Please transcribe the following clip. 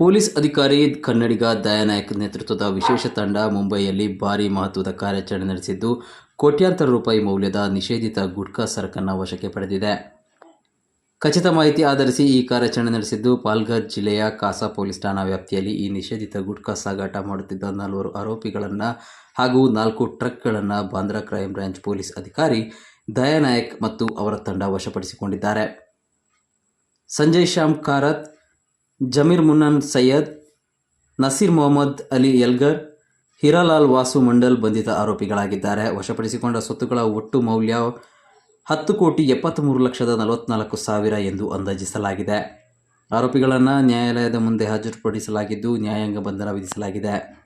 Police ಅಧಿಕಾರಿ ಕನ್ನಡಿಗ ದಯಾನಾಯಕ್ ನೇತೃತ್ವದ ವಿಶೇಷ ತಂಡ ಮುಂಬೈಯಲ್ಲಿ ಭಾರೀ ಮಹತ್ವದ ಕಾರ್ಯಾಚರಣೆ ನಡೆಸಿದ್ದು, ಕೋಟ್ಯಾಂತರ ರೂಪಾಯಿ ಮೌಲ್ಯದ ನಿಷೇಧಿತ ಗುಟ್ಕಾ ಸರಕನ್ನು ವಶಕ್ಕೆ ಪಡೆದಿದೆ. ಖಚಿತ ಮಾಹಿತಿ ಆಧರಿಸಿ ಈ ಕಾರ್ಯಾಚರಣೆ ನಡೆಸಿದ್ದು, ಪಾಲ್ಘರ್ ಜಿಲ್ಲೆಯ ಕಾಸಾ ಪೊಲೀಸ್ ಠಾಣಾ ವ್ಯಾಪ್ತಿಯಲ್ಲಿ ಈ ನಿಷೇಧಿತ ಗುಟ್ಕಾ ಸಾಗಾಟ ಮಾಡುತ್ತಿದ್ದ ನಾಲ್ವರು ಆರೋಪಿಗಳನ್ನು ಹಾಗೂ ನಾಲ್ಕು ಟ್ರಕ್ಗಳನ್ನು ಬಾಂದ್ರಾ ಕ್ರೈಂ ಬ್ರಾಂಚ್ ಪೊಲೀಸ್ ಅಧಿಕಾರಿ ದಯಾನಾಯಕ್ ಮತ್ತು ಅವರ ತಂಡ ವಶಪಡಿಸಿಕೊಂಡಿದ್ದಾರೆ. ಸಂಜಯ್ ಶ್ಯಾಮ್ ಕಾರತ್ ಜಮೀರ್ ಮುನ್ನನ್ ಸೈಯದ್, ನಸೀರ್ ಮೊಹಮ್ಮದ್ ಅಲಿ ಎಲ್ಗರ್, ಹಿರಾಲಾಲ್ ವಾಸು ಮಂಡಲ್ ಬಂಧಿತ ಆರೋಪಿಗಳಾಗಿದ್ದಾರೆ. ವಶಪಡಿಸಿಕೊಂಡ ಸ್ವತ್ತುಗಳ ಒಟ್ಟು ಮೌಲ್ಯ ಹತ್ತು ಕೋಟಿ ಎಪ್ಪತ್ತ್ಮೂರು ಲಕ್ಷದ ನಲವತ್ನಾಲ್ಕು ಸಾವಿರ ಎಂದು ಅಂದಾಜಿಸಲಾಗಿದೆ. ಆರೋಪಿಗಳನ್ನು ನ್ಯಾಯಾಲಯದ ಮುಂದೆ ಹಾಜರುಪಡಿಸಲಾಗಿದ್ದು ನ್ಯಾಯಾಂಗ ಬಂಧನ ವಿಧಿಸಲಾಗಿದೆ.